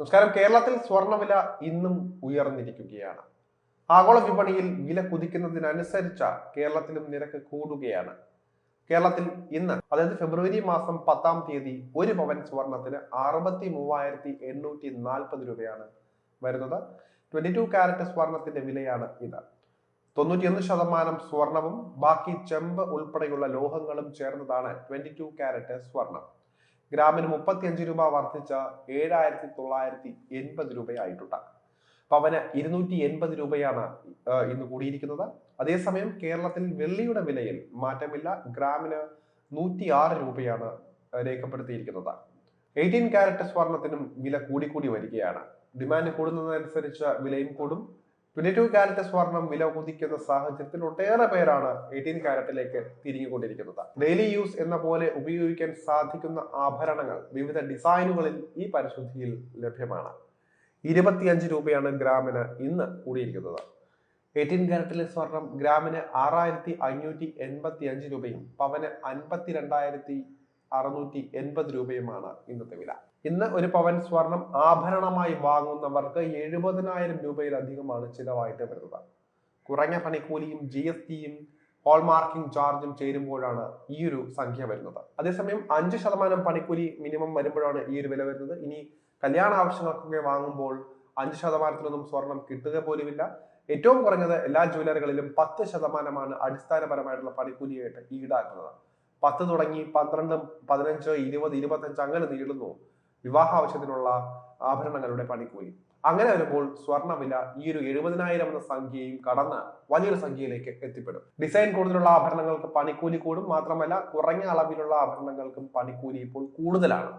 നമസ്കാരം. കേരളത്തിൽ സ്വർണവില ഇന്നും ഉയർന്നിരിക്കുകയാണ്. ആഗോള വിപണിയിൽ വില കുതിക്കുന്നതിനനുസരിച്ച കേരളത്തിലും നിരക്ക് കൂടുകയാണ്. കേരളത്തിൽ ഇന്ന് അതായത് ഫെബ്രുവരി മാസം പത്താം തീയതി ഒരു പവൻ സ്വർണത്തിന് അറുപത്തി മൂവായിരത്തി എണ്ണൂറ്റി നാൽപ്പത് രൂപയാണ് വരുന്നത്. ട്വന്റി ടു കാരറ്റ് സ്വർണത്തിന്റെ വിലയാണ് ഇത്. തൊണ്ണൂറ്റിയൊന്ന് ശതമാനം സ്വർണവും ബാക്കി ചെമ്പ് ഉൾപ്പെടെയുള്ള ലോഹങ്ങളും ചേർന്നതാണ് ട്വന്റി ടു കാരറ്റ് സ്വർണം. ഗ്രാമിന് മുപ്പത്തിയഞ്ച് രൂപ വർദ്ധിച്ച ഏഴായിരത്തി തൊള്ളായിരത്തി എൺപത് രൂപയായിട്ടുണ്ട്. പവന് ഇരുന്നൂറ്റി എൺപത് രൂപയാണ് ഇന്ന് കൂടിയിരിക്കുന്നത്. അതേസമയം കേരളത്തിൽ വെള്ളിയുടെ വിലയിൽ മാറ്റമില്ല. ഗ്രാമിന് നൂറ്റി ആറ് രൂപയാണ് രേഖപ്പെടുത്തിയിരിക്കുന്നത്. എയ്റ്റീൻ കാരറ്റ് സ്വർണത്തിനും വില കൂടിക്കൂടി വരികയാണ്. ഡിമാൻഡ് കൂടുന്നതനുസരിച്ച് വിലയും കൂടും. ട്വന്റി ടു കാരറ്റ് സ്വർണം വില കുതിക്കുന്ന സാഹചര്യത്തിൽ ഒട്ടേറെ പേരാണ് എയ്റ്റീൻ കാരറ്റിലേക്ക് തിരിഞ്ഞുകൊണ്ടിരിക്കുന്നത്. ഡെയിലി യൂസ് എന്ന പോലെ ഉപയോഗിക്കാൻ സാധിക്കുന്ന ആഭരണങ്ങൾ വിവിധ ഡിസൈനുകളിൽ ഈ പരിശുദ്ധിയിൽ ലഭ്യമാണ്. ഇരുപത്തിയഞ്ച് രൂപയാണ് ഗ്രാമിന് ഇന്ന് കൂടിയിരിക്കുന്നത്. എയ്റ്റീൻ കാരറ്റിലെ സ്വർണം ഗ്രാമിന് ആറായിരത്തി അഞ്ഞൂറ്റി എൺപത്തി അഞ്ച് രൂപയും പവന് അൻപത്തി രണ്ടായിരത്തി അറുന്നൂറ്റി എൺപത് രൂപയുമാണ് ഇന്നത്തെ വില. ഇന്ന് ഒരു പവൻ സ്വർണം ആഭരണമായി വാങ്ങുന്നവർക്ക് എഴുപതിനായിരം രൂപയിലധികമാണ് ചിലവായിട്ട് വരുന്നത്. കുറഞ്ഞ പണിക്കൂലിയും ജി എസ് ടിയും ഹോൾമാർക്കിംഗ് ചാർജും ചേരുമ്പോഴാണ് ഈ ഒരു സംഖ്യ വരുന്നത്. അതേസമയം അഞ്ച് ശതമാനം പണിക്കൂലി മിനിമം വരുമ്പോഴാണ് ഈ ഒരു വില വരുന്നത്. ഇനി കല്യാണ ആവശ്യങ്ങൾക്കൊക്കെ വാങ്ങുമ്പോൾ അഞ്ച് ശതമാനത്തിനൊന്നും സ്വർണം കിട്ടുക പോലുമില്ല. ഏറ്റവും കുറഞ്ഞത് എല്ലാ ജ്വല്ലറികളിലും പത്ത് ശതമാനമാണ് അടിസ്ഥാനപരമായിട്ടുള്ള പണിക്കൂലിയായിട്ട് ഈടാക്കുന്നത്. പത്ത് തുടങ്ങി പന്ത്രണ്ട് പതിനഞ്ച് ഇരുപത് ഇരുപത്തഞ്ച് അങ്ങനെ നീളുന്നു. വിവാഹ ആവശ്യത്തിനുള്ള ആഭരണങ്ങളുടെ പണിക്കൂലി. അങ്ങനെ വരുമ്പോൾ സ്വർണവില ഈ ഒരു എഴുപതിനായിരം എന്ന സംഖ്യയും കടന്ന് വലിയൊരു സംഖ്യയിലേക്ക് എത്തിപ്പെടും. ഡിസൈൻ കൂടുതലുള്ള ആഭരണങ്ങൾക്ക് പണിക്കൂലി കൂടും മാത്രമല്ല കുറഞ്ഞ അളവിലുള്ള ആഭരണങ്ങൾക്കും പണിക്കൂലി ഇപ്പോൾ കൂടുതലാണ്.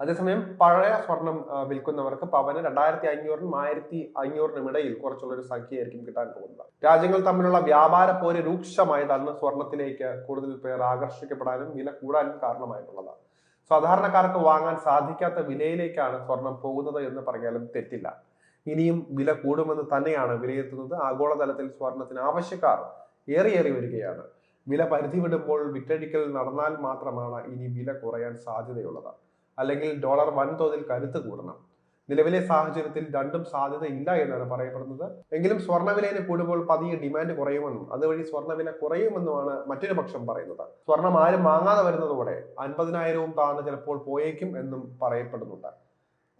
അതേസമയം പഴയ സ്വർണം വിൽക്കുന്നവർക്ക് പവന് രണ്ടായിരത്തി അഞ്ഞൂറിനും ആയിരത്തി അഞ്ഞൂറിനും ഇടയിൽ കുറച്ചുള്ള ഒരു സംഖ്യയായിരിക്കും കിട്ടാൻ പോകുന്നത്. രാജ്യങ്ങൾ തമ്മിലുള്ള വ്യാപാര പോര് രൂക്ഷമായതാണ് സ്വർണത്തിലേക്ക് കൂടുതൽ പേർ ആകർഷിക്കപ്പെടാനും വില കൂടാനും കാരണമായിട്ടുള്ളത്. സാധാരണക്കാർക്ക് വാങ്ങാൻ സാധിക്കാത്ത വിലയിലേക്കാണ് സ്വർണം പോകുന്നത് എന്ന് പറഞ്ഞാലും തെറ്റില്ല. ഇനിയും വില കൂടുമെന്ന് തന്നെയാണ് വിലയിരുത്തുന്നത്. ആഗോളതലത്തിൽ സ്വർണത്തിന് ആവശ്യക്കാർ ഏറിയേറി വരികയാണ്. വില പരിധി വിടുമ്പോൾ വിറ്റഴിക്കൽ നടന്നാൽ മാത്രമാണ് ഇനി വില കുറയാൻ സാധ്യതയുള്ളത്. അല്ലെങ്കിൽ ഡോളർ വൻതോതിൽ കരുത്ത് കൂടണം. നിലവിലെ സാഹചര്യത്തിൽ രണ്ടും സാധ്യത ഇല്ല എന്നാണ് പറയപ്പെടുന്നത്. എങ്കിലും സ്വർണവിലയിൽ കൂടുമ്പോൾ പതിയെ ഡിമാൻഡ് കുറയുമെന്നും അതുവഴി സ്വർണവില കുറയുമെന്നുമാണ് മറ്റൊരു പക്ഷം പറയുന്നത്. സ്വർണം ആരും വാങ്ങാതെ വരുന്നതോടെ അൻപതിനായിരവും താഴ്ന്ന് ചിലപ്പോൾ പോയേക്കും എന്നും പറയപ്പെടുന്നുണ്ട്.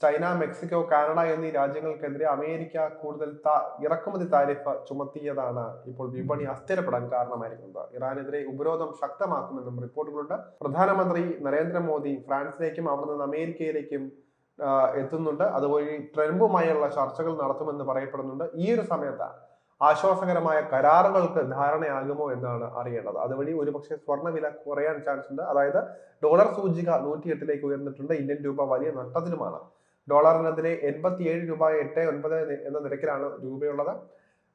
ചൈന മെക്സിക്കോ കാനഡ എന്നീ രാജ്യങ്ങൾക്കെതിരെ അമേരിക്ക കൂടുതൽ ഇറക്കുമതി താരിഫ് ചുമത്തിയതാണ്. ഇപ്പോൾ വിപണി അസ്ഥിരപ്പെടാൻ കാരണമായിരിക്കുന്നത്. ഇറാനെതിരെ ഉപരോധം ശക്തമാക്കുമെന്നും റിപ്പോർട്ടുകളുണ്ട്. പ്രധാനമന്ത്രി നരേന്ദ്രമോദി ഫ്രാൻസിലേക്കും അവിടെ നിന്ന് അമേരിക്കയിലേക്കും എത്തുന്നുണ്ട്. അതുവഴി ട്രംപുമായുള്ള ചർച്ചകൾ നടത്തുമെന്ന് പറയപ്പെടുന്നുണ്ട്. ഈ ഒരു സമയത്ത് ആശ്വാസകരമായ കരാറുകൾക്ക് ധാരണയാകുമോ എന്നാണ് അറിയേണ്ടത്. അതുവഴി ഒരുപക്ഷെ സ്വർണവില കുറയാൻ ചാൻസ് ഉണ്ട് അതായത് ഡോളർ സൂചിക നൂറ്റിയെട്ടിലേക്ക് ഉയർന്നിട്ടുണ്ട്. ഇന്ത്യൻ രൂപ വലിയ നഷ്ടത്തിലുമാണ്. ഡോളറിനെതിരെ എൺപത്തിയേഴ് രൂപ എട്ട് ഒൻപത് എന്ന നിരക്കിലാണ് രൂപയുള്ളത്.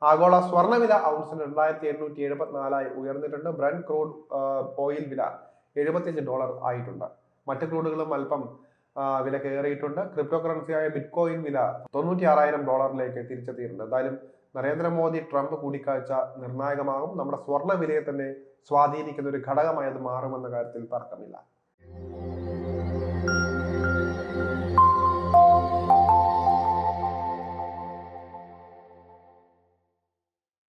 ആഗോള സ്വർണവില ഔൺസിന് രണ്ടായിരത്തി എണ്ണൂറ്റി എഴുപത്തിനാലായി ഉയർന്നിട്ടുണ്ട്. ബ്രൺ ക്രൂഡ് ഓയിൽ വില എഴുപത്തിയഞ്ച് ഡോളർ ആയിട്ടുണ്ട്. മറ്റ് ക്രൂഡുകളും അല്പം വില കയറിയിട്ടുണ്ട്. ക്രിപ്റ്റോ കറൻസിയായ ബിറ്റ് കോയിൻ വില തൊണ്ണൂറ്റി ആറായിരം ഡോളറിലേക്ക് തിരിച്ചെത്തിയിട്ടുണ്ട്. എന്തായാലും നരേന്ദ്രമോദി ട്രംപ് കൂടിക്കാഴ്ച നിർണായകമാകും. നമ്മുടെ സ്വർണ വിലയെ തന്നെ സ്വാധീനിക്കുന്ന ഒരു ഘടകമായി അത് മാറുമെന്ന കാര്യത്തിൽ തർക്കമില്ല.